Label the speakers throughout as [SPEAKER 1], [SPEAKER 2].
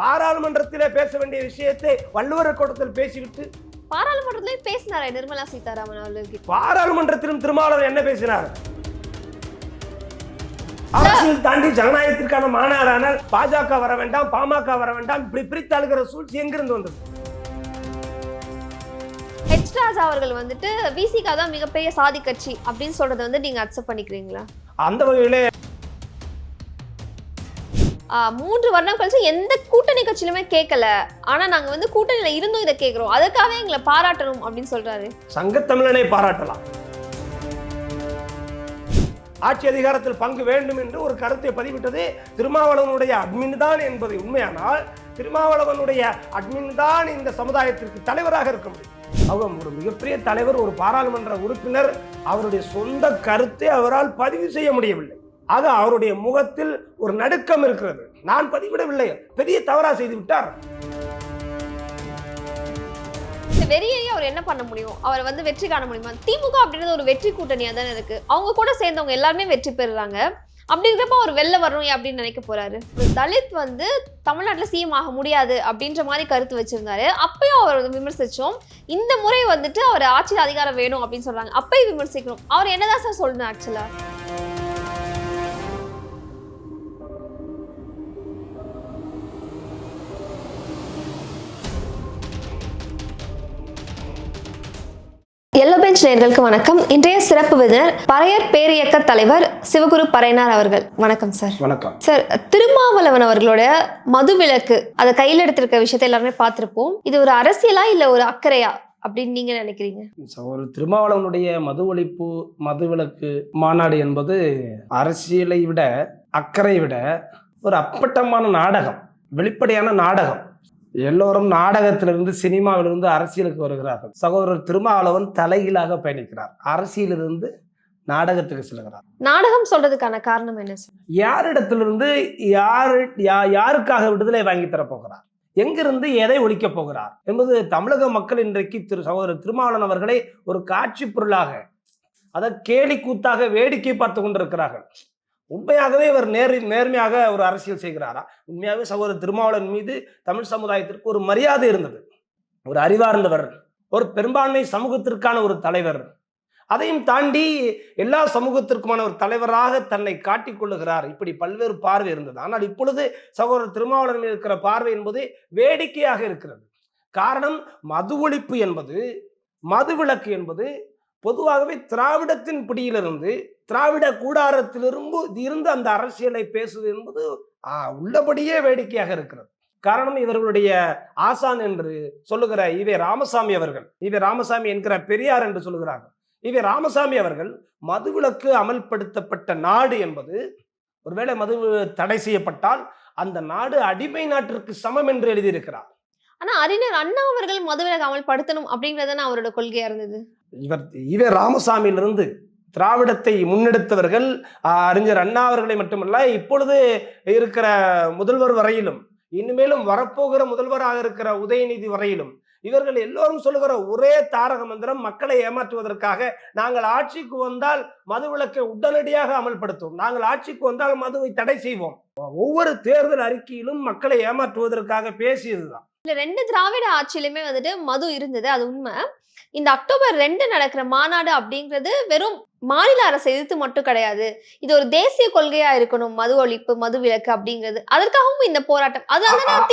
[SPEAKER 1] பாராளுமன்றத்திலே பேச வேண்டிய விஷயத்தை வள்ளுவர் கூட்டத்தில் பேசிவிட்டு
[SPEAKER 2] பாராளுமன்றத்திலே பேசினாரே நிர்மலா சீதாராமன் அவர்களுக்கு.
[SPEAKER 1] பாராளுமன்றத்திலும் திருமாவளவன் என்ன பேசினார்? அரசியல் தாண்டி ஜனநாயகத்திற்கான மாநாடான பாஜக வர வேண்டாம் பாமக வர வேண்டாம் இப்படி பிரித்து அழுகிற சூழ்ச்சி எங்கிருந்து வந்தது?
[SPEAKER 2] ஹெச் ராஜா அவர்கள் வந்துட்டு விசிகா தான் மிகப்பெரிய சாதி கட்சி அப்படின்னு சொல்றதை வந்து நீங்க அக்செப்ட் பண்ணிக்கிறீங்களா?
[SPEAKER 1] அந்த வகையிலே
[SPEAKER 2] மூன்று வருடம் கழிச்சு எந்த கூட்டணி கட்சியிலுமே கேட்கல. ஆனா நாங்க வந்து கூட்டணியில இருந்தும் இதை கேட்கிறோம். அதுக்காக எங்களை பாராட்டணும் அப்படின்னு சொல்றாரு.
[SPEAKER 1] சங்கத்தமிழனை பாராட்டலாம். ஆட்சி அதிகாரத்தில் பங்கு வேண்டும் என்று ஒரு கருத்தை பதிவிட்டது திருமாவளவனுடைய அட்மின் தான் என்பது உண்மையானால் திருமாவளவனுடைய அட்மின் தான் இந்த சமுதாயத்திற்கு தலைவராக இருக்க முடியும். அவர் ஒரு மிகப்பெரிய தலைவர் ஒரு பாராளுமன்ற உறுப்பினர். அவருடைய சொந்த கருத்தை அவரால் பதிவு செய்ய முடியவில்லை. ஆக அவருடைய முகத்தில் ஒரு நடுக்கம் இருக்கிறது. நான் பதிவிடவில்லை. பெரிய தவறா செய்து விட்டார்.
[SPEAKER 2] இந்த அவர் என்ன பண்ண முடியும்? அவர் வந்து வெற்றி காண முடியுமா? திமுக அப்படின்றது ஒரு வெற்றி கூட்டணியா தானே இருக்கு. அவங்க கூட சேர்ந்தவங்க எல்லாருமே வெற்றி பெறுறாங்க. அப்படி அவர் வெளில வரணும் அப்படின்னு நினைக்க போறாரு? தலித் வந்து தமிழ்நாட்டில் சிஎம் ஆக முடியாது அப்படின்ற மாதிரி கருத்து வச்சிருந்தாரு. அப்பயும் அவர் விமர்சிச்சோம். இந்த முறை வந்துட்டு அவர் ஆட்சி அதிகாரம் வேணும் அப்படின்னு சொல்றாங்க. அப்பயும் விமர்சிக்கணும். அவர் என்னதான் சார் சொல்லணும் ஆக்சுவலா பெஞ்ச் நேயர்களுக்கு வணக்கம். இன்றைய சிறப்பு விருந்தினர் பறையர் பேரியக்க தலைவர் சிவகுரு பறையனார் அவர்கள். வணக்கம் சார்.
[SPEAKER 1] வணக்கம்.
[SPEAKER 2] சார் திருமாவளவன் அவர்களோட மதுவிலக்கு அதை கையில் எடுத்திருக்க விஷயத்தை எல்லாருமே பார்த்திருப்போம். இது ஒரு அரசியலா இல்ல ஒரு அக்கறையா அப்படின்னு நீங்க நினைக்கிறீங்க?
[SPEAKER 1] ஒரு திருமாவளவனுடைய மது ஒழிப்பு மதுவிலக்கு மாநாடு என்பது அரசியலை விட அக்கறை விட ஒரு அப்பட்டமான நாடகம் வெளிப்படையான நாடகம். எல்லோரும் நாடகத்திலிருந்து சினிமாவிலிருந்து அரசியலுக்கு வருகிறார்கள். சகோதரர் திருமாவளவன் தலைகீழாக பயணிக்கிறார். அரசியலிருந்து நாடகத்துக்கு செல்கிறார்.
[SPEAKER 2] நாடகம் சொல்றதுக்கான காரணம் என்ன
[SPEAKER 1] யாரிடத்திலிருந்து யாரு யா- யாருக்காக விடுதலை வாங்கி தரப் போகிறார் எங்கிருந்து எதை ஒழிக்கப் போகிறார்? என்பது தமிழக மக்கள் இன்றைக்கு திரு சகோதரர் திருமாவளவன் அவர்களை ஒரு காட்சி பொருளாக அதை கேலி கூத்தாக வேடிக்கை பார்த்து கொண்டிருக்கிறார்கள். உண்மையாகவே இவர் நேர் நேர்மையாக ஒரு அரசியல் செய்கிறாரா? உண்மையாகவே சகோதரர் திருமாவளவன் மீது தமிழ் சமுதாயத்திற்கு ஒரு மரியாதை இருந்தது. ஒரு அறிவார்ந்தவர் ஒரு பெரும்பான்மை சமூகத்திற்கான ஒரு தலைவர். அதையும் தாண்டி எல்லா சமூகத்திற்குமான ஒரு தலைவராக தன்னை காட்டிக் கொள்ளுகிறார். இப்படி பல்வேறு பார்வை இருந்தது. ஆனால் இப்பொழுது சகோதரர் திருமாவளவன் மீது இருக்கிற பார்வை என்பது வேடிக்கையாக இருக்கிறது. காரணம் மது ஒழிப்பு என்பது மதுவிலக்கு என்பது பொதுவாகவே திராவிடத்தின் பிடியிலிருந்து திராவிட கூடாரத்திலிருந்து இருந்து அந்த அரசியலை பேசுவது என்பது உள்ளபடியே வேடிக்கையாக இருக்கிறது. காரணம் இவர்களுடைய ஆசான் என்று சொல்லுகிற இவே ராமசாமி அவர்கள். இவே ராமசாமி என்கிற பெரியார் என்று சொல்லுகிறார்கள். இவே ராமசாமி அவர்கள் மதுவிலக்கு அமல்படுத்தப்பட்ட நாடு என்பது ஒருவேளை மது தடை செய்யப்பட்டால் அந்த நாடு அடிமை நாட்டிற்கு சமம் என்று எழுதியிருக்கிறார்.
[SPEAKER 2] ஆனா அறிஞர் அண்ணா அவர்கள் மதுவிலக்கு அமல்படுத்தணும் அப்படிங்கறது தானே அவரோட கொள்கையா இருந்தது?
[SPEAKER 1] இவர் இவே ராமசாமியிலிருந்து திராவிடத்தை முன்னெடுத்தவர்கள் அறிஞர் அண்ணா அவர்களை மட்டுமல்ல இப்பொழுது இருக்கிற முதல்வர் வரையிலும் இனிமேலும் வரப்போகிற முதல்வராக இருக்கிற உதயநிதி வரையிலும் இவர்கள் எல்லோரும் சொல்லுகிற ஒரே தாரக மந்திரம் மக்களை ஏமாற்றுவதற்காக நாங்கள் ஆட்சிக்கு வந்தால் மது விளக்கை உடனடியாக அமல்படுத்துவோம். நாங்கள் ஆட்சிக்கு வந்தால் மதுவை தடை செய்வோம். ஒவ்வொரு தேர்தல் அறிக்கையிலும் மக்களை ஏமாற்றுவதற்காக பேசியதுதான்.
[SPEAKER 2] இல்ல ரெண்டு திராவிட ஆட்சியிலுமே வந்துட்டு மது இருந்தது அது உண்மை. இந்த அக்டோபர் ரெண்டு நடக்கிற மாநாடு அப்படிங்கிறது வெறும் மாநில அரசை எதிர்த்து மட்டும் கிடையாது. இது ஒரு தேசிய கொள்கையா இருக்கணும் மது ஒழிப்பு மது விலக்கு அப்படிங்கிறது. அதற்காகவும் இந்த போராட்டம்.
[SPEAKER 1] அதனாலதான்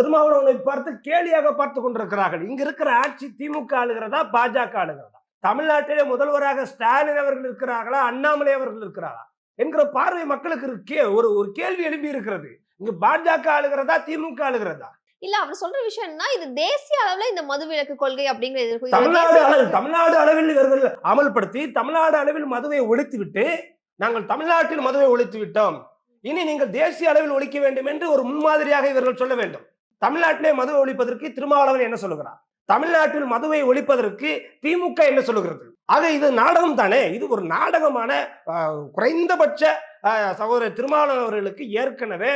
[SPEAKER 1] திருமாவளவனை பார்த்து கேலியாக பார்த்து கொண்டிருக்கிறார்கள். இங்க இருக்கிற ஆட்சி திமுக ஆளுகிறதா பாஜக ஆளுகிறதா? தமிழ்நாட்டிலே முதல்வராக ஸ்டாலின் அவர்கள் இருக்கிறார்களா அண்ணாமலை அவர்கள் இருக்கிறாரா? என்கிற பார்வை மக்களுக்கு ஒரு ஒரு கேள்வி எழுப்பி இருக்கிறது இங்க பாஜக ஆளுகிறதா திமுக ஆளுகிறதா?
[SPEAKER 2] இல்ல அவர் சொல்ற விஷயம் என்னன்னா இது தேசிய அளவுல இந்த மது விலக்கு கொள்கை அப்படிங்கிறது
[SPEAKER 1] தமிழ்நாடு அளவில். தமிழ்நாடு அளவில் இவர்கள் அமல்படுத்தி தமிழ்நாடு அளவில் மதுவை ஒழித்து விட்டு நாங்கள் தமிழ்நாட்டில் மதுவை ஒழித்து விட்டோம் இனி நீங்கள் தேசிய அளவில் ஒழிக்க வேண்டும் என்று ஒரு முன்மாதிரியாக இவர்கள் சொல்ல வேண்டும். தமிழ்நாட்டிலே மதுவை ஒழிப்பதற்கு திருமாவளவன் என்ன சொல்லுகிறார்? தமிழ்நாட்டில் மதுவை ஒழிப்பதற்கு திமுக என்ன சொல்லுகிறது? ஆக இது நாடகம் தானே? இது ஒரு நாடகமான குறைந்தபட்ச சகோதரர் திருமாவளவன் அவர்களுக்கு ஏற்கனவே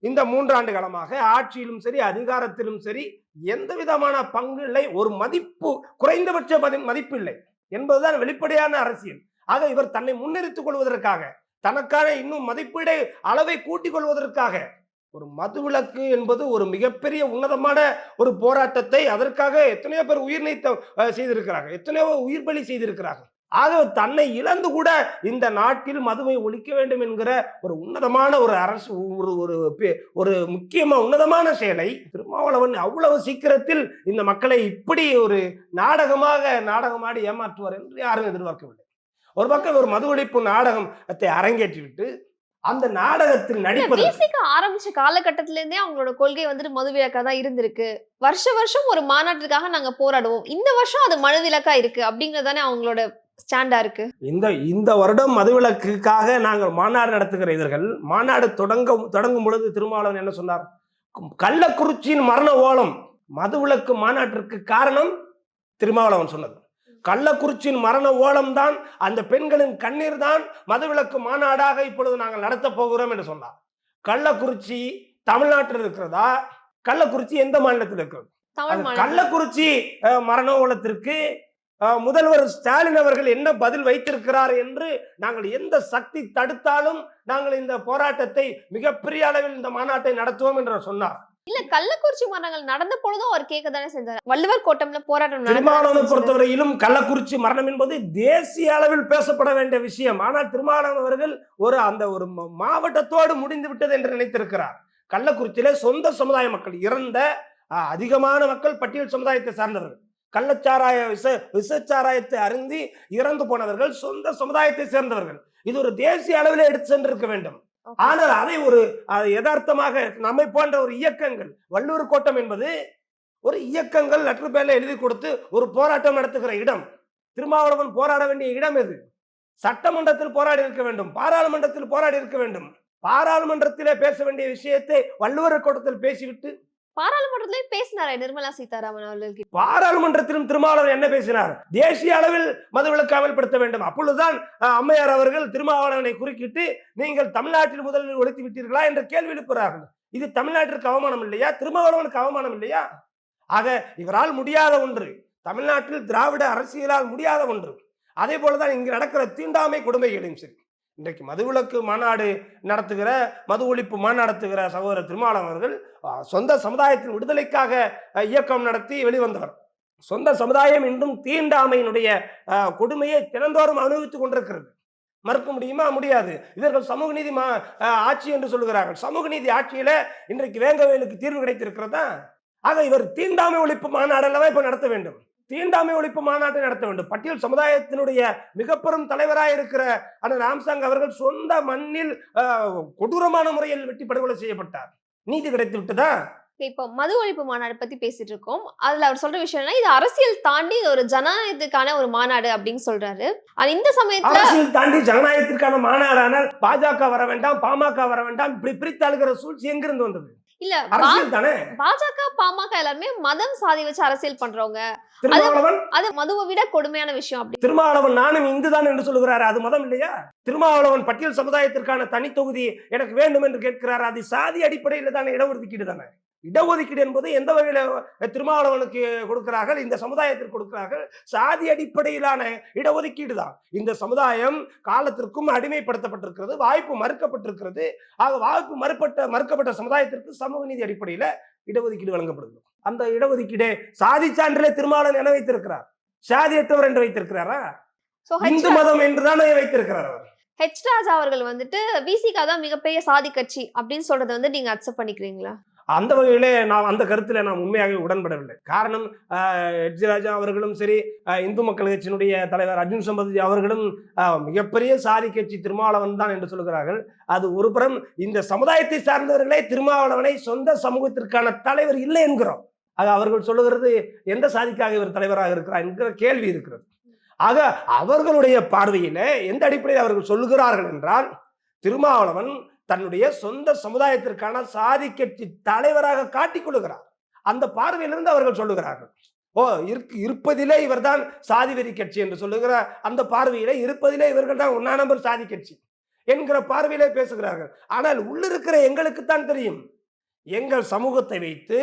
[SPEAKER 1] இந்த மூன்றாண்டு காலமாக ஆட்சியிலும் சரி அதிகாரத்திலும் சரி எந்த விதமான பங்கு இல்லை ஒரு மதிப்பு குறைந்தபட்ச மதி- மதிப்பு இல்லை என்பதுதான் வெளிப்படையான அரசியல். ஆக இவர் தன்னை முன்னிறுத்திக் கொள்வதற்காக தனக்கான இன்னும் மதிப்பீடை அளவை கூட்டிக் கொள்வதற்காக ஒரு மதுவிலக்கு என்பது ஒரு மிகப்பெரிய உன்னதமான ஒரு போராட்டத்தை அதற்காக எத்தனையோ பேர் உயிர் நீத்த செய்திருக்கிறார்கள். எத்தனையோ உயிர் பலி செய்திருக்கிறார்கள். ஆக தன்னை இழந்து கூட இந்த நாட்டில் மதுவை ஒழிக்க வேண்டும் என்கிற ஒரு உன்னதமான ஒரு அரசு ஒரு ஒரு ஒரு முக்கியமா உன்னதமான செயலை திருமாவளவன் அவ்வளவு சீக்கிரத்தில் இந்த மக்களை இப்படி ஒரு நாடகமாக நாடகமாடி ஏமாற்றுவார் என்று யாரும் எதிர்பார்க்கவில்லை. ஒரு பக்கம் ஒரு மது ஒழிப்பு நாடகத்தை அரங்கேற்றிவிட்டு அந்த நாடகத்தில் நடிப்பது
[SPEAKER 2] ஆரம்பிச்ச காலகட்டத்தில இருந்தே அவங்களோட கொள்கை வந்துட்டு மதுவிலக்கா தான் இருந்திருக்கு. வருஷ வருஷம் ஒரு மாநாட்டுக்காக நாங்க போராடுவோம். இந்த வருஷம் அது மனவிலக்கா இருக்கு அப்படிங்கறதானே அவங்களோட ஸ்டாண்டா இருக்கு?
[SPEAKER 1] இந்த இந்த வருடம் மதுவிலக்குக்காக நாங்கள் மாநாடு நடத்துகிற இதர்கள் மாநாடு தொடங்க தொடங்கும் பொழுது திருமாவளவன் என்ன சொன்னார்? கள்ளக்குறிச்சியின் மரண ஓலம் மதுவிலக்கு மாநாட்டிற்கு காரணம் திருமாவளவன் சொன்னது. கள்ளக்குறிச்சியின் மரண ஓலம் தான் அந்த பெண்களின் கண்ணீர் தான் மதுவிலக்கு மாநாடாக இப்பொழுது நாங்கள் நடத்த போகிறோம் என்று சொன்னார். கள்ளக்குறிச்சி தமிழ்நாட்டில் இருக்கிறதா? கள்ளக்குறிச்சி எந்த மாநிலத்தில் இருக்கிறது? கள்ளக்குறிச்சி மரண ஓலத்திற்கு முதல்வர் ஸ்டாலின் அவர்கள் என்ன பதில் வைத்திருக்கிறார் என்று நாங்கள் எந்த சக்தி தடுத்தாலும் நாங்கள் இந்த போராட்டத்தை மிகப்பெரிய அளவில் இந்த மாநாட்டை நடத்துவோம் என்று சொன்னார்.
[SPEAKER 2] இல்ல கள்ளக்குறிச்சி மரணங்கள் நடந்த பொழுதும் அவர் கேட்க தானே செஞ்சாரு. வள்ளுவர் கோட்டம்ல போராட்டம்
[SPEAKER 1] திருமாவளவனை. பொறுத்தவரையிலும் கள்ளக்குறிச்சி மரணம் என்பது தேசிய அளவில் பேசப்பட வேண்டிய விஷயம். ஆனால் திருமாவளவன் அவர்கள் ஒரு அந்த ஒரு மாவட்டத்தோடு முடிந்து விட்டது என்று நினைத்திருக்கிறார். கள்ளக்குறிச்சியிலே சொந்த சமுதாய மக்கள் இறந்த அதிகமான மக்கள் பட்டியல் சமுதாயத்தை சார்ந்தவர்கள். கள்ளச்சாராய விச விசச்சாராயத்தை அருந்தி இறந்து போனவர்கள் சொந்த சமுதாயத்தை சேர்ந்தவர்கள். இது ஒரு தேசிய அளவிலே எடுத்து சென்றிருக்க வேண்டும். ஆனால் அதை ஒரு யதார்த்தமாக நம்மை போன்ற ஒரு இயக்கங்கள் வள்ளுவர் கோட்டம் என்பது ஒரு இயக்கங்கள் லெட்டர் பேர்ல எழுதி கொடுத்து ஒரு போராட்டம் நடத்துகிற இடம். திருமாவளவன் போராட வேண்டிய இடம் எது? சட்டமன்றத்தில் போராடி இருக்க வேண்டும். பாராளுமன்றத்தில் போராடி இருக்க வேண்டும். பாராளுமன்றத்திலே பேச வேண்டிய விஷயத்தை வள்ளுவர் கோட்டத்தில் பேசிவிட்டு
[SPEAKER 2] பாராளுமன்றத்திலும் பேசினாரே நிர்மலா சீதாராமன் அவர்கள்
[SPEAKER 1] பாராளுமன்றத்திலும் திருமாவளவன் என்ன பேசினார்? தேசிய அளவில் மதுவிலக்கு அமல்படுத்த வேண்டும். அப்பொழுதுதான் அம்மையார் அவர்கள் திருமாவளவனை குறுக்கிட்டு நீங்கள் தமிழ்நாட்டில் முதலில் ஒழித்து விட்டீர்களா? என்ற கேள்வி எழுப்புகிறார்கள். இது தமிழ்நாட்டிற்கு அவமானம் இல்லையா? திருமாவளவனுக்கு அவமானம் இல்லையா? ஆக இவரால் முடியாத ஒன்று தமிழ்நாட்டில் திராவிட அரசியலால் முடியாத ஒன்று. அதே போலதான் இங்கு நடக்கிற தீண்டாமை கொடுமைகளையும் சரி. இன்றைக்கு மதுவிலக்கு மாநாடு நடத்துகிற மது ஒழிப்பு மாநாடுத்துகிற சகோதரர் திருமாவளவன் அவர்கள் சொந்த சமுதாயத்தின் விடுதலைக்காக இயக்கம் நடத்தி வெளிவந்தவர். சொந்த சமுதாயம் இன்றும் தீண்டாமையினுடைய கொடுமையை தினந்தோறும் அனுபவித்துக் கொண்டிருக்கிறது. மறுக்க முடியுமா? முடியாது. இவர்கள் சமூக நீதி மா ஆட்சி என்று சொல்கிறார்கள் சமூக நீதி ஆட்சியில இன்றைக்கு வேங்கவேலுக்கு தீர்வு கிடைத்திருக்கிறதா? ஆக இவர் தீண்டாமை ஒழிப்பு மாநாடு இப்போ நடத்த வேண்டும்? தீண்டாமை ஒழிப்பு மாநாட்டை நடத்த வேண்டும். பட்டியல் சமுதாயத்தினுடைய மிக பெரும் தலைவராக இருக்கிற அண்ணன் ராம்சாங் அவர்கள் சொந்த மண்ணில் கொடூரமான முறையில் வெட்டி படுகொலை செய்யப்பட்டார். நீதி கிடைத்து விட்டதா?
[SPEAKER 2] இப்போ மது ஒழிப்பு மாநாடு பத்தி பேசிட்டு இருக்கோம். அதுல அவர் சொல்ற விஷயம் என்ன இது அரசியல் தாண்டி ஒரு ஜனநாயகத்துக்கான ஒரு மாநாடு அப்படின்னு சொல்றாரு. ஆனா இந்த சமயத்துல
[SPEAKER 1] அரசியல் தாண்டி ஜனநாயகத்திற்கான மாநாடானால் பாஜக வர வேண்டாம் பாமக வர வேண்டாம் இப்படி பிரித்து அழுகிற சூழ்ச்சி எங்கிருந்து வந்தது?
[SPEAKER 2] இல்ல
[SPEAKER 1] தானே?
[SPEAKER 2] பாஜக பாமக எல்லாருமே மதம் சாதி வச்சு அரசியல் பண்றவங்க. அது மதுவை விட கொடுமையான விஷயம் அப்படி.
[SPEAKER 1] திருமாவளவன் நானும் இந்துதான் என்று சொல்லுகிறாரு அது மதம் இல்லையா? திருமாவளவன் பட்டியல் சமுதாயத்திற்கான தனி தொகுதி எனக்கு வேண்டும் என்று கேட்கிறார். அது சாதி அடிப்படையில் தானே இடஒதுக்கீடு தானே? இடஒதுக்கீடு என்பது எந்த வகையில திருமாவளவனுக்கு கொடுக்கிறார்கள்? இந்த சமுதாயத்திற்கு கொடுக்கிறார்கள். சாதி அடிப்படையிலான இடஒதுக்கீடு தான். இந்த சமுதாயம் காலத்திற்கும் அடிமைப்படுத்தப்பட்டிருக்கிறது வாய்ப்பு மறுக்கப்பட்டிருக்கிறது. ஆக வாய்ப்பு மறுப்பட்ட மறுக்கப்பட்ட சமுதாயத்திற்கு சமூக நீதி அடிப்படையில இடஒதுக்கீடு வழங்கப்படுகிறது. அந்த இடஒதுக்கீடு சாதி சான்றிலே திருமாவளவன் என வைத்திருக்கிறார். சாதியற்றவர் என்று வைத்திருக்கிறாரா? இந்து மதம் என்றுதானே வைத்திருக்கிறார் அவர்.
[SPEAKER 2] ஹெச் ராஜா அவர்கள் வந்துட்டு பிசிகா தான் மிகப்பெரிய சாதி கட்சி அப்படின்னு சொல்றதை வந்து நீங்க அக்செப்ட் பண்ணிக்கிறீங்களா?
[SPEAKER 1] அந்த வகையிலே நான் அந்த கருத்துல நான் உண்மையாகவே உடன்படவில்லை. காரணம் ஆஹ், எச் ராஜா அவர்களும் சரி இந்து மக்கள் கட்சியினுடைய தலைவர் அர்ஜுன் சம்பத் அவர்களும் மிகப்பெரிய சாதி கட்சி திருமாவளவன் தான் என்று சொல்கிறார்கள். அது ஒரு புறம் இந்த சமுதாயத்தை சார்ந்தவர்களே திருமாவளவனை சொந்த சமூகத்திற்கான தலைவர் இல்லை என்கிறோம். ஆக அவர்கள் சொல்லுகிறது எந்த சாதிக்காக இவர் தலைவராக இருக்கிறார் என்கிற கேள்வி இருக்கிறது. ஆக அவர்களுடைய பார்வையில எந்த அடிப்படையில் அவர்கள் சொல்லுகிறார்கள் என்றால் திருமாவளவன் தன்னுடைய சொந்த சமுதாயத்திற்கான சாதி கட்சி தலைவராக காட்டிக் கொள்ளுகிறார். அந்த பார்வையிலிருந்து அவர்கள் சொல்லுகிறார்கள். ஓ இருக்கு இருப்பதிலே இவர்தான் சாதி வெறி கட்சி என்று சொல்லுகிற அந்த பார்வையிலே இருப்பதிலே இவர்கள் தான் ஒன்னா நம்பர் சாதி கட்சி என்கிற பார்வையிலே பேசுகிறார்கள். ஆனால் உள்ளிருக்கிற எங்களுக்குத்தான் தெரியும். எங்கள் சமூகத்தை வைத்து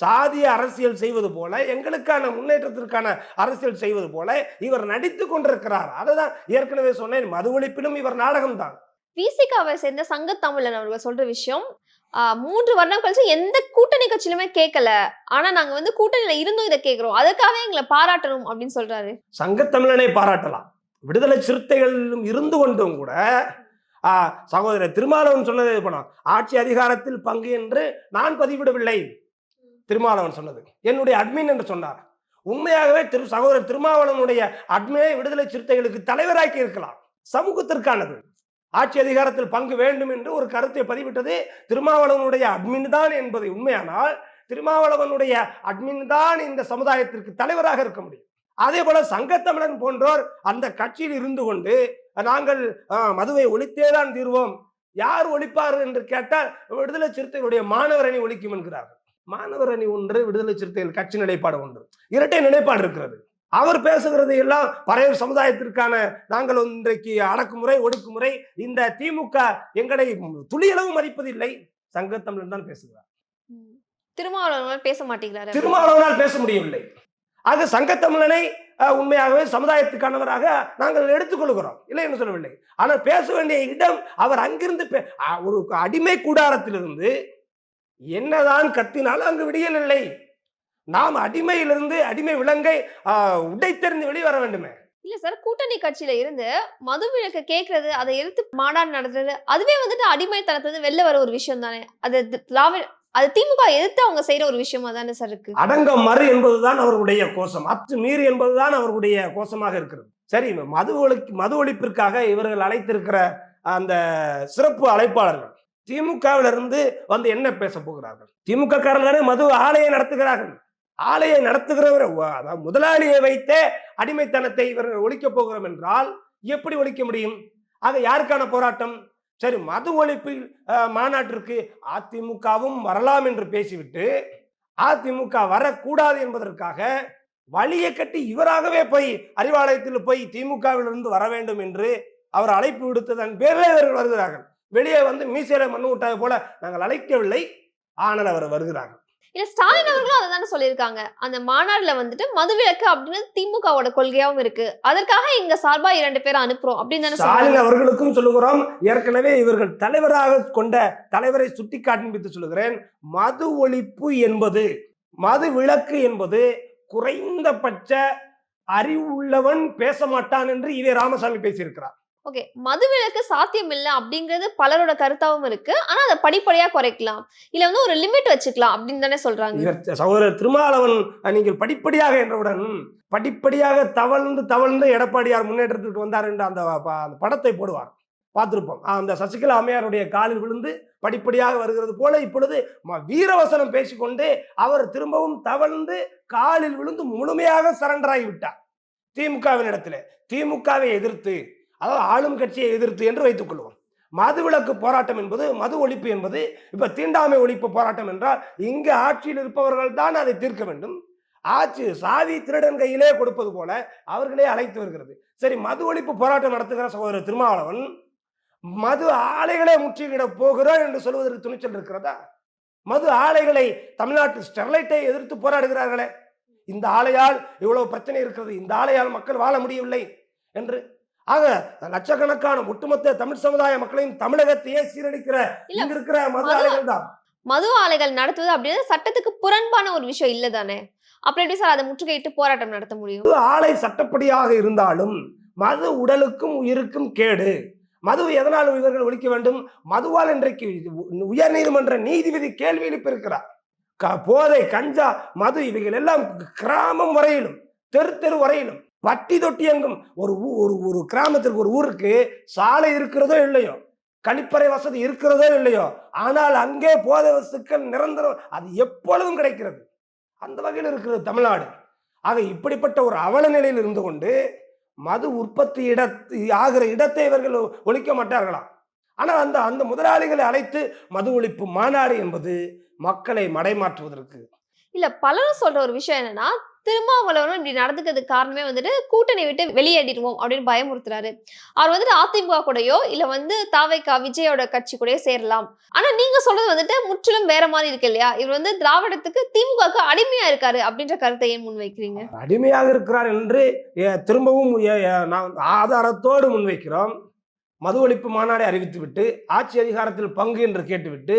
[SPEAKER 1] சாதிய அரசியல் செய்வது போல எங்களுக்கான முன்னேற்றத்திற்கான அரசியல் செய்வது போல இவர் நடித்து கொண்டிருக்கிறார். அதுதான் ஏற்கனவே சொன்னேன் மது ஒழிப்பிலும் இவர் நாடகம்தான்.
[SPEAKER 2] விசிகாவை சேர்ந்த சங்க தமிழன் அவர்கள் சொல்ற விஷயம் மூன்று வருடம் கழிச்சு எந்த கூட்டணி கட்சியிலுமே கேட்கல. ஆனா நாங்க வந்து கூட்டணியில இருந்தும் இதை கேக்குறோம் அதுக்காக எங்களை பாராட்டணும் அப்படின்னு சொல்றாரு.
[SPEAKER 1] சங்கத்தமிழனை பாராட்டலாம். விடுதலை சிறுத்தைகளிலும் இருந்து கொண்டும் கூட சகோதரர் திருமாவளவன் சொன்னது பணம் ஆட்சி அதிகாரத்தில் பங்கு என்று நான் பதிவிடவில்லை. திருமாவளவன் சொன்னது. என்னுடைய அட்மின் என்று சொன்னார். உண்மையாகவே திரு சகோதரர் திருமாவளவனுடைய அட்மினை விடுதலை சிறுத்தைகளுக்கு தலைவராக்கி இருக்கலாம். சமூகத்திற்கானது. ஆட்சி அதிகாரத்தில் பங்கு வேண்டும் என்று ஒரு கருத்தை பதிவிட்டது திருமாவளவனுடைய அட்மின் தான் என்பது உண்மையானால் திருமாவளவனுடைய அட்மின் தான் இந்த சமுதாயத்திற்கு தலைவராக இருக்க முடியும். அதே போல சங்கத்தமிழன் போன்றோர் அந்த கட்சியில் இருந்து கொண்டு நாங்கள் மதுவை ஒழித்தேதான் தீர்வோம். யார் ஒழிப்பார்? என்று கேட்டால் விடுதலை சிறுத்தைகளுடைய மாணவர் அணி ஒழிக்கும் என்கிறார்கள். மாணவர் அணி ஒன்று விடுதலை சிறுத்தைகள் கட்சி நிலைப்பாடு ஒன்று. இரட்டை நிலைப்பாடு இருக்கிறது. அவர் பேசுகிறது எல்லாம் பறையர் சமுதாயத்திற்கான நாங்கள் இன்றைக்கு அடக்குமுறை ஒடுக்குமுறை இந்த திமுக எங்களை துளியளவு மதிப்பதில்லை. சங்கத்தமிழன் தான் பேசுகிறார்.
[SPEAKER 2] ம். திருமாவளவன் பேச மாட்டேங்கிறாரு.
[SPEAKER 1] திருமாவளவனால் பேச முடியவில்லை. ஆக சங்கத்தமிழனை உண்மையாகவே சமுதாயத்துக்கானவராக நாங்கள் எடுத்துக்கொள்கிறோம். இல்லை என்று சொல்லவில்லை. ஆனால் பேச வேண்டிய இடம் அவர் அங்கிருந்து ஒரு அடிமை கூடாரத்திலிருந்து என்னதான் கத்தினாலும் அங்கு விடியல் இல்லை. நாம் அடிமையிலிருந்து அடிமை விலங்கை உடைத்தெறிந்து வெளிவர வேண்டுமே.
[SPEAKER 2] இல்ல சார் கூட்டணி கட்சியில இருந்து மது விலக்கு கேக்குறது அதை எதிர்த்து மாநாடு நடத்துறது அதுவே வந்துட்டு அடிமைத்தனத்துல இருந்து வெளில வர ஒரு விஷயம் தானே. அது திராவிட அது திமுக எதிர்த்து அவங்க செய்யற ஒரு விஷயமா தானே சார் இருக்கு.
[SPEAKER 1] அடங்க மறு என்பதுதான் அவர்களுடைய கோஷம். அத்து மீறி என்பதுதான் அவர்களுடைய கோஷமாக இருக்கிறது. சரி மது ஒழிக்கு மது ஒழிப்பிற்காக இவர்கள் அழைத்திருக்கிற அந்த சிறப்பு அழைப்பாளர்கள் திமுகவிலிருந்து வந்து என்ன பேச போகிறார்கள்? திமுக காரர்களே மது ஆலையை நடத்துகிறார்கள். ஆலையை நடத்துகிறவர் அதாவது முதலாளியை வைத்தே அடிமைத்தனத்தை இவர்கள் ஒழிக்கப் போகிறோம் என்றால் எப்படி ஒழிக்க முடியும்? ஆக யாருக்கான போராட்டம்? சரி மது ஒழிப்பு மாநாட்டிற்கு அதிமுகவும் வரலாம் என்று பேசிவிட்டு அதிமுக வரக்கூடாது என்பதற்காக வழியை கட்டி இவராகவே போய் அறிவாலயத்தில் போய் திமுகவிலிருந்து வர வேண்டும் என்று அவர் அழைப்பு விடுத்ததன் பேரில் இவர்கள் வருகிறார்கள். வெளியே வந்து மீசையில மண்ணு விட்டது போல நாங்கள் அழைக்கவில்லை. ஆனால் அவர் வருகிறார்கள்
[SPEAKER 2] இல்ல ஸ்டாலின் அவர்களும் அதை தானே சொல்லியிருக்காங்க. அந்த மாநாடுல வந்துட்டு மது விலக்கு அப்படின்னு திமுகவோட கொள்கையாவும் இருக்கு. அதற்காக எங்க சார்பா இரண்டு பேரை அனுப்புறோம் அப்படின்னு
[SPEAKER 1] ஸ்டாலின் அவர்களுக்கும் சொல்லுகிறோம். ஏற்கனவே இவர்கள் தலைவராக கொண்ட தலைவரை சுட்டி காண்பித்து சொல்லுகிறேன். மது ஒழிப்பு என்பது மது விலக்கு என்பது குறைந்தபட்ச அறிவுள்ளவன் பேச மாட்டான் என்று இவே ராமசாமி பேசியிருக்கிறார்.
[SPEAKER 2] ஓகே மது விலக்கு சாத்தியம் இல்லை அப்படிங்கிறது பலரோட கருத்தாவும் இருக்கு. ஆனா அதை படிப்படியா குறைக்கலாம். இல்ல வந்து ஒரு லிமிட் வச்சுக்கலாம் அப்படின்னு தானே சொல்றாங்க.
[SPEAKER 1] சகோதரர் திருமாவளவன் நீங்கள் படிப்படியாக என்றவுடன் படிப்படியாக தவழ்ந்து தவழ்ந்து எடப்பாடியார் முன்னேற்றத்திற்கு வந்தார் என்று அந்த ப- அந்த படத்தை போடுவார். பார்த்துருப்போம். அந்த சசிகலா அம்மையாருடைய காலில் விழுந்து படிப்படியாக வருகிறது போல இப்பொழுது ம- வீரவசனம் பேசிக்கொண்டு அவர் திரும்பவும் தவழ்ந்து காலில் விழுந்து முழுமையாக சரண்டர் ஆகிவிட்டார் திமுகவின் இடத்துல திமுகவை எதிர்த்து அதாவது ஆளும் கட்சியை எதிர்த்து என்று வைத்துக் கொள்வோம். மதுவிலக்கு போராட்டம் என்பது மது ஒழிப்பு என்பது இப்ப தீண்டாமை ஒழிப்பு போராட்டம் என்றால் இங்கு ஆட்சியில் இருப்பவர்கள் தான் அதை தீர்க்க வேண்டும். ஆட்சி சாவி திருடன் கையிலே கொடுப்பது போல அவர்களே அழைத்து வருகிறது. சரி மது ஒழிப்பு போராட்டம் நடத்துகிற சகோதரர் திருமாவளவன் மது ஆலைகளை முற்றுகிட போகிறோம் என்று சொல்வதற்கு துணிச்சல் இருக்கிறதா? மது ஆலைகளை தமிழ்நாட்டு ஸ்டெர்லைட்டை எதிர்த்து போராடுகிறார்களே. இந்த ஆலையால் இவ்வளவு பிரச்சனை இருக்கிறது இந்த ஆலையால் மக்கள் வாழ முடியவில்லை என்று ஆக லட்சக்கணக்கான ஒட்டுமொத்த தமிழ் சமுதாய மக்களையும் தமிழகத்தையே சீரழிக்கிற இங்க இருக்கிற மது ஆலைகள் தான்.
[SPEAKER 2] மது ஆலைகள் நடத்துவது அப்படின்னா சட்டத்துக்கு புறம்பான ஒரு விஷயம் இல்ல தானே அப்புறம் எப்படி சார் அதை முற்றுகையிட்டு போராட்டம் நடத்த முடியும்?
[SPEAKER 1] ஆலை சட்டப்படியாக இருந்தாலும் மது உடலுக்கும் உயிருக்கும் கேடு. மது எதனால் இவர்கள் ஒழிக்க வேண்டும்? மதுவால் இன்றைக்கு உயர் நீதிமன்ற நீதிபதி கேள்வி எழுப்பியிருக்கிறார். போதை கஞ்சா மது இவைகள் எல்லாம் கிராமம் வரையிலும் தெரு தெரு வரையிலும் வட்டி தொட்டி எங்கும். ஒரு ஊ- ஒரு ஒரு கிராமத்திற்கு ஒரு ஊருக்கு சாலை இருக்கிறதோ இல்லையோ கழிப்பறை வசதி இருக்கிறதோ இல்லையோ ஆனால் அங்கே போதை வசுக்கள் நிரந்தரம் அது எப்பொழுதும் கிடைக்கிறது. அந்த வகையில் இருக்கிறது தமிழ்நாடு. ஆக இப்படிப்பட்ட ஒரு அவல நிலையில் இருந்து கொண்டு மது உற்பத்தி இட ஆகிற இடத்தை இவர்கள் ஒழிக்க மாட்டார்களாம் ஆனால் அந்த அந்த முதலாளிகளை அழைத்து மது ஒழிப்பு மாநாடு என்பது மக்களை மடைமாற்றுவதற்கு.
[SPEAKER 2] இல்ல பலரும் சொல்ற ஒரு விஷயம் என்னன்னா திருமாவளவனும் இப்படி நடந்துக்கிறதுக்கு காரணமே வந்துட்டு கூட்டணி விட்டு வெளியேறிடுவோம் அப்படின்னு பயமுறுத்துறாரு. அவர் வந்துட்டு அதிமுக கூடயோ இல்ல வந்து தாவைக்கா விஜயோட கட்சி கூடயோ சேரலாம். ஆனா நீங்க சொல்றது வந்துட்டு முற்றிலும் வேற மாதிரி இருக்கு இல்லையா? இவர் வந்து திராவிடத்துக்கு திமுகவுக்கு அடிமையா இருக்காரு அப்படின்ற கருத்தை ஏன் முன் வைக்கிறீங்க
[SPEAKER 1] அடிமையாக இருக்கிறார் என்று திரும்பவும் நான் ஆதாரத்தோடு முன்வைக்கிறோம். மது ஒழிப்பு மாநாடை அறிவித்துவிட்டு ஆட்சி அதிகாரத்தில் பங்கு என்று கேட்டுவிட்டு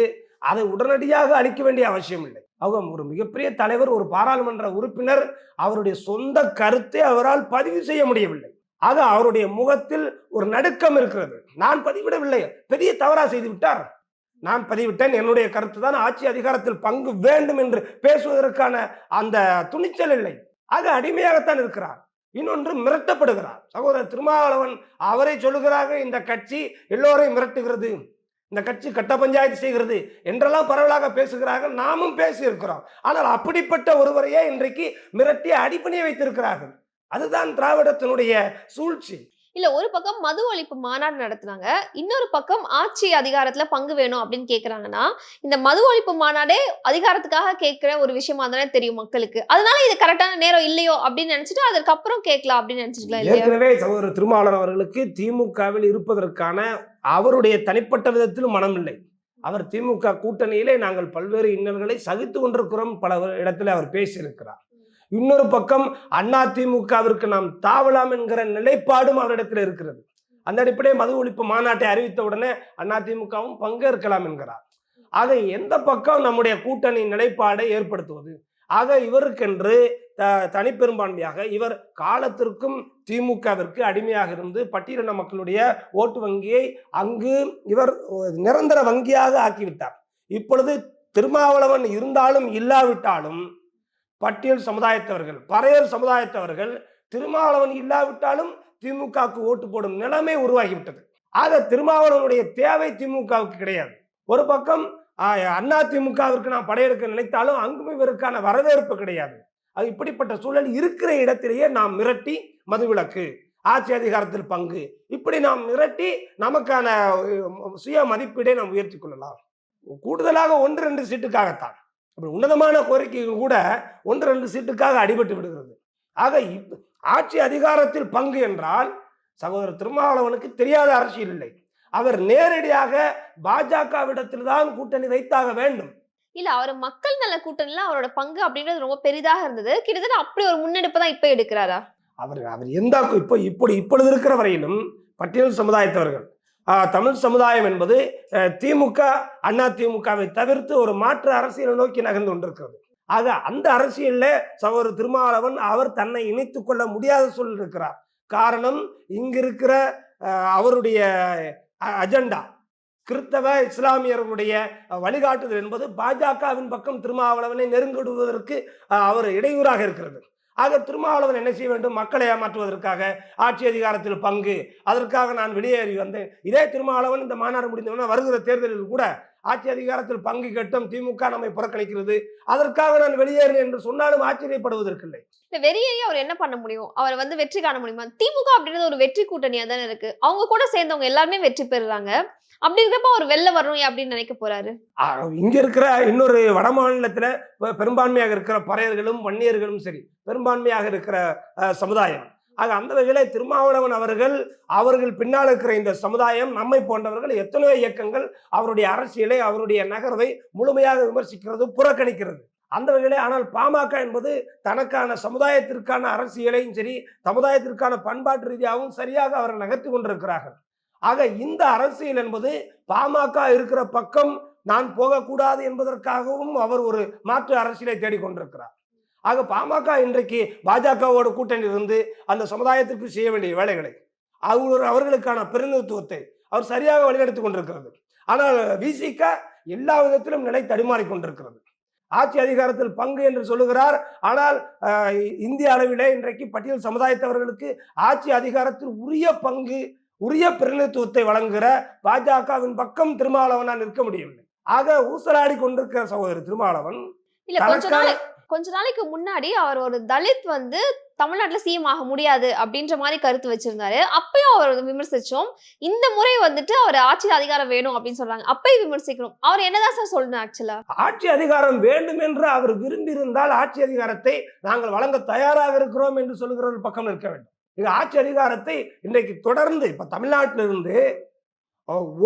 [SPEAKER 1] அதை உடனடியாக அளிக்க வேண்டிய அவசியம் இல்லை அவங்க ஒரு மிகப்பெரிய தலைவர் ஒரு பாராளுமன்ற உறுப்பினர் அவருடைய சொந்த கருத்தை அவரால் பதிவு செய்ய முடியவில்லை. ஆக அவருடைய முகத்தில் ஒரு நடுக்கம் இருக்கிறது. நான் பதிவிடவில்லை. பெரிய தவறா செய்து விட்டார். நான் பதிவிட்டேன். என்னுடைய கருத்து தான் ஆட்சி அதிகாரத்தில் பங்கு வேண்டும் என்று பேசுவதற்கான அந்த துணிச்சல் இல்லை. ஆக அடிமையாகத்தான் இருக்கிறார். இன்னொன்று மிரட்டப்படுகிறார். சகோதரர் திருமாவளவன் அவரை சொல்லுகிறார்கள் இந்த கட்சி எல்லோரையும் மிரட்டுகிறது. இந்த கட்சி கட்ட பஞ்சாயத்து செய்கிறது என்றெல்லாம் பரவலாக பேசுகிறார்கள் நாமும் பேசி இருக்கிறோம் ஆனால் அப்படிப்பட்ட ஒருவரையே இன்றைக்கு மிரட்டி அடிப்பணிய வைத்திருக்கிறார்கள். அதுதான் திராவிடத்தினுடைய சூழ்ச்சி.
[SPEAKER 2] இல்ல ஒரு பக்கம் மது ஒழிப்பு மாநாடு நடத்துனாங்க இன்னொரு பக்கம் ஆட்சி அதிகாரத்துல பங்கு வேணும் அப்படின்னு கேக்குறாங்கன்னா இந்த மது ஒழிப்பு மாநாடே அதிகாரத்துக்காக கேட்கிற ஒரு விஷயமா தானே தெரியும் மக்களுக்கு. அதனால இது கரெக்டான நேரம் இல்லையோ அப்படின்னு நினைச்சிட்டு அதுக்கப்புறம் கேட்கலாம் அப்படின்னு நினைச்சிருக்கலாம்
[SPEAKER 1] ஏற்கனவே சகோதரர் திருமாவளவன் அவர்களுக்கு திமுகவில் இருப்பதற்கான அவருடைய தனிப்பட்ட விதத்தில் மனம் இல்லை அவர் திமுக கூட்டணியிலே நாங்கள் பல்வேறு இன்னல்களை சகித்து கொண்டிருக்கிறோம். பல இடத்துல அவர் பேசியிருக்கிறார். இன்னொரு பக்கம் அண்ணா திமுகவிற்கு நாம் தாவலாம் என்கிற நிலைப்பாடும் அவரிடத்தில் இருக்கிறது. அந்த அடிப்படையில் மது ஒழிப்பு மாநாட்டை அறிவித்த உடனே அண்ணா திமுகவும் பங்கேற்கலாம் என்கிறார். ஆக எந்த பக்கம் நம்முடைய கூட்டணி நிலைப்பாடை ஏற்படுத்துவது? ஆக இவருக்கென்று த- தனிப்பெரும்பான்மையாக இவர் காலத்திற்கும் திமுகவிற்கு அடிமையாக இருந்து பட்டியலின மக்களுடைய ஓட்டு வங்கியை அங்கு இவர் நிரந்தர வங்கியாக ஆக்கிவிட்டார். இப்பொழுது திருமாவளவன் இருந்தாலும் இல்லாவிட்டாலும் பட்டியல் சமுதாயத்தவர்கள் பறையர் சமுதாயத்தவர்கள் திருமாவளவன் இல்லாவிட்டாலும் திமுகவுக்கு ஓட்டு போடும் நிலைமை உருவாகிவிட்டது. ஆக திருமாவளவனுடைய தேவை திமுகவுக்கு கிடையாது. ஒரு பக்கம் ஆஹ், அண்ணா திமுகவிற்கு படையெடுக்க நினைத்தாலும் அங்கும் இவருக்கான வரவேற்பு கிடையாது. அது இப்படிப்பட்ட சூழல் இருக்கிற இடத்திலேயே நாம் மிரட்டி மதுவிலக்கு. ஆட்சி அதிகாரத்தில் பங்கு. இப்படி நாம் மிரட்டி நமக்கான சுய மதிப்பீடை நாம் உயர்த்தி கொள்ளலாம். கூடுதலாக ஒன்று ரெண்டு சீட்டுக்காகத்தான். அப்படி உன்னதமான கோரிக்கைகள் கூட ஒன்று ரெண்டு சீட்டுக்காக அடிபட்டு விடுகிறது. ஆக இப் ஆட்சி அதிகாரத்தில் பங்கு என்றால் சகோதரர் திருமாவளவனுக்கு தெரியாத அரசியல் இல்லை. அவர் நேரடியாக பாஜகவிடத்தில் தான் கூட்டணி வைத்தாக வேண்டும்.
[SPEAKER 2] இல்ல அவர் மக்கள் நல கூட்டணில அவரோட பங்கு அப்படின்றது ரொம்ப பெரிதாக இருந்தது. கிட்டத்தட்ட அப்படி ஒரு முன்னெடுப்பு தான் இப்ப எடுக்கிறாரா?
[SPEAKER 1] அவர் அவர் எந்த இப்போ இப்படி இப்பொழுது இருக்கிற வரையிலும் பட்டியல் சமுதாயத்தவர்கள் தமிழ் சமுதாயம் என்பது திமுக அண்ணா திமுகவை தவிர்த்து ஒரு மாற்று அரசியலை நோக்கி நகர்ந்து கொண்டிருக்கிறது. ஆக அந்த அரசியல்ல சகோதரர் திருமாவளவன் அவர் தன்னை இணைத்துக் கொள்ள முடியாத சூழல் இருக்கிறார். காரணம் இங்கிருக்கிற அவருடைய அஜெண்டா. கிறித்தவ இஸ்லாமியர்களுடைய வழிகாட்டுதல் என்பது பாஜகவின் பக்கம் திருமாவளவனை நெருங்கிடுவதற்கு அவர் இடையூறாக இருக்கிறது. ஆக திருமாவளவன் என்ன செய்ய வேண்டும்? மக்களை ஏமாற்றுவதற்காக ஆட்சி அதிகாரத்தில் பங்கு. அதற்காக நான் வெளியேறி வந்தேன். இதே திருமாவளவன் இந்த மாநாடு முடிந்தவுடனே வருகிற தேர்தலில் கூட ஆட்சி அதிகாரத்தில் பங்கு கேட்டும் திமுக நம்மை புறக்கணிக்கிறது. அதற்காக நான் வெளியேறினேன் என்று சொன்னாலும் ஆச்சரியப்படுவதற்கில்லை.
[SPEAKER 2] இந்த வெறியையே அவர் என்ன பண்ண முடியும்? அவர் வந்து வெற்றி காண முடியுமா? திமுக அப்படின்றது ஒரு வெற்றி கூட்டணியா தானே இருக்கு. அவங்க கூட சேர்ந்தவங்க எல்லாருமே வெற்றி பெறுறாங்க. அப்படி இருக்கப்ப அவர் வெளில வரணும் அப்படின்னு நினைக்க போறாரு?
[SPEAKER 1] இங்க இருக்கிற இன்னொரு வட மாநிலத்துல பெரும்பான்மையாக இருக்கிற பறையர்களும் வன்னியர்களும் சரி பெரும்பான்மையாக இருக்கிற சமுதாயம். ஆக அந்த வகையில் திருமாவளவன் அவர்கள் அவர்கள் பின்னால் இருக்கிற இந்த சமுதாயம் நம்மை போன்றவர்கள் எத்தனையோ இயக்கங்கள் அவருடைய அரசியலை அவருடைய நகர்வை முழுமையாக விமர்சிக்கிறது புறக்கணிக்கிறது. அந்த வகையிலே ஆனால் பாமக என்பது தனக்கான சமுதாயத்திற்கான அரசியலையும் சரி சமுதாயத்திற்கான பண்பாட்டு ரீதியாகவும் சரியாக அவர்கள் நகர்த்தி கொண்டிருக்கிறார்கள். ஆக இந்த அரசியல் என்பது பாமக இருக்கிற பக்கம் நான் போகக்கூடாது என்பதற்காகவும் அவர் ஒரு மாற்று அரசியலை தேடிக்கொண்டிருக்கிறார் ஆக பாமக இன்றைக்கு பாஜகவோட கூட்டணி இருந்து அந்த சமுதாயத்திற்கு செய்ய வேண்டிய வேலைகளை அவர் அவர்களுக்கான பிரதிநிதித்துவத்தை அவர் சரியாக வழிநடத்தி கொண்டிருக்கிறது. ஆனால் விசிக எல்லா விதத்திலும் நிலை தடுமாறி கொண்டிருக்கிறது. ஆட்சி அதிகாரத்தில் பங்கு என்று சொல்லுகிறார். ஆனால் இந்திய அளவிலே இன்றைக்கு பட்டியல் சமுதாயத்தவர்களுக்கு ஆட்சி அதிகாரத்தில் உரிய பங்கு உரிய பிரதிநிதித்துவத்தை வழங்குகிற பாஜகவின் பக்கம் திருமாவளவனால் நிற்க முடியவில்லை. ஆக ஊசலாடி கொண்டிருக்கிற சகோதரர் திருமாவளவன்
[SPEAKER 2] கொஞ்ச நாளைக்கு முன்னாடி அவர் ஒரு தலித் வந்து தமிழ்நாட்டில் சிஎம் ஆக முடியாது அப்படின்ற மாதிரி கருத்து வச்சிருந்தாரு. அப்பயும் அவர் விமர்சிச்சோம். இந்த முறை வந்துட்டு அவர் ஆட்சி அதிகாரம் வேணும் அப்படின்னு சொல்றாங்க. அப்பயும் விமர்சிக்கணும் அவர் என்னதான் சார் சொல்லணும் ஆக்சுவலா
[SPEAKER 1] ஆட்சி அதிகாரம் வேண்டும் என்று அவர் விரும்பியிருந்தால் ஆட்சி அதிகாரத்தை நாங்கள் வழங்க தயாராக இருக்கிறோம் என்று சொல்லுகிற ஒரு பக்கம் இருக்க வேண்டும். இது ஆட்சி அதிகாரத்தை இன்றைக்கு தொடர்ந்து இப்ப தமிழ்நாட்டிலிருந்து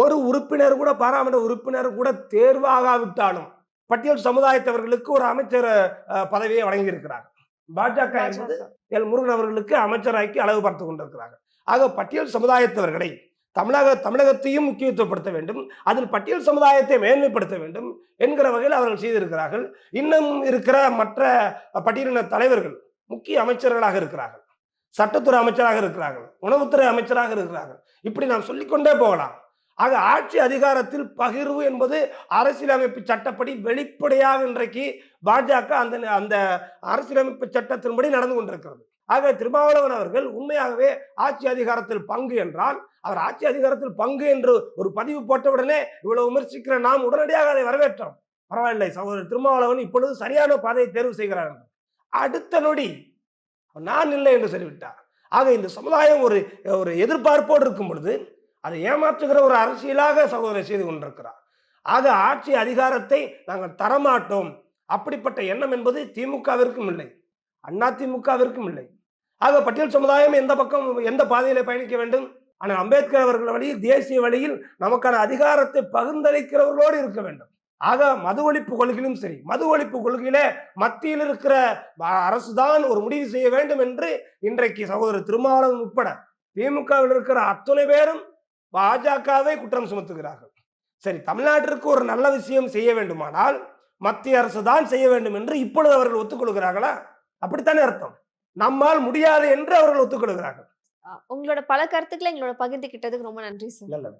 [SPEAKER 1] ஒரு உறுப்பினர் கூட பாராளுமன்ற உறுப்பினர் கூட தேர்வாகாவிட்டாலும் பட்டியல் சமுதாயத்தவர்களுக்கு ஒரு அமைச்சர் பதவியை வழங்கியிருக்கிறார். பாஜக என்பது எல் முருகன் அவர்களுக்கு அமைச்சராக்கி அளவு பார்த்து கொண்டிருக்கிறார்கள். ஆக பட்டியல் சமுதாயத்தவர்களை தமிழக தமிழகத்தையும் முக்கியத்துவப்படுத்த வேண்டும். அதில் பட்டியல் சமுதாயத்தை மேன்மைப்படுத்த வேண்டும் என்கிற வகையில் அவர்கள் செய்திருக்கிறார்கள். இன்னும் இருக்கிற மற்ற பட்டியலின தலைவர்கள் முக்கிய அமைச்சர்களாக இருக்கிறார்கள். சட்டத்துறை அமைச்சராக இருக்கிறார்கள். உணவுத்துறை அமைச்சராக இருக்கிறார்கள். இப்படி நாம் சொல்லிக்கொண்டே போகலாம். ஆக ஆட்சி அதிகாரத்தில் பகிர்வு என்பது அரசியலமைப்பு சட்டப்படி வெளிப்படையாக இன்றைக்கு பாஜக அந்த அந்த அரசியலமைப்பு சட்டத்தின்படி நடந்து கொண்டிருக்கிறது. ஆக திருமாவளவன் அவர்கள் உண்மையாகவே ஆட்சி அதிகாரத்தில் பங்கு என்றால் அவர் ஆட்சி அதிகாரத்தில் பங்கு என்று ஒரு பதிவு போட்டவுடனே இவ்வளவு விமர்சிக்கிற நாம் உடனடியாக அதை வரவேற்றோம். பரவாயில்லை சகோதரர் திருமாவளவன் இப்பொழுது சரியான பாதையை தேர்வு செய்கிறார் என்று. அடுத்த நொடி நான் இல்லை என்று சொல்லிவிட்டார். ஆக இந்த சமுதாயம் ஒரு ஒரு எதிர்பார்ப்போடு இருக்கும் பொழுது அதை ஏமாற்றுகிற ஒரு அரசியலாக சகோதரர் செய்து கொண்டிருக்கிறார். ஆக ஆட்சி அதிகாரத்தை நாங்கள் தரமாட்டோம். அப்படிப்பட்ட எண்ணம் என்பது திமுகவிற்கும் இல்லை. அண்ணா திமுகவிற்கும் இல்லை. ஆக பட்டியல் சமுதாயம் எந்த பக்கம் எந்த பாதையில பயணிக்க வேண்டும்? ஆனால் அம்பேத்கர் அவர்கள் வழியில் தேசிய வழியில் நமக்கான அதிகாரத்தை பகிர்ந்தளிக்கிறவர்களோடு இருக்க வேண்டும். ஆக மது ஒழிப்பு கொள்கையிலும் சரி மது ஒழிப்பு கொள்கையில மத்தியில் இருக்கிற அரசு தான் ஒரு முடிவு செய்ய வேண்டும் என்று இன்றைக்கு சகோதரர் திருமாவளவன் உட்பட திமுகவில் இருக்கிற அத்தனை பேரும் பாஜகவை குற்றம் சுமத்துகிறார்கள். சரி தமிழ்நாட்டிற்கு ஒரு நல்ல விஷயம் செய்ய வேண்டுமானால் மத்திய அரசு தான் செய்ய வேண்டும் என்று இப்பொழுது அவர்கள் ஒத்துக்கொள்கிறார்களா? அப்படித்தானே அர்த்தம். நம்மால் முடியாது என்று அவர்கள் ஒத்துக்கொள்கிறார்கள்.
[SPEAKER 2] உங்களோட பல கருத்துக்களை எங்களோட பகிர்ந்துக்கிட்டதுக்கு ரொம்ப நன்றி சார்.
[SPEAKER 1] நல்லது.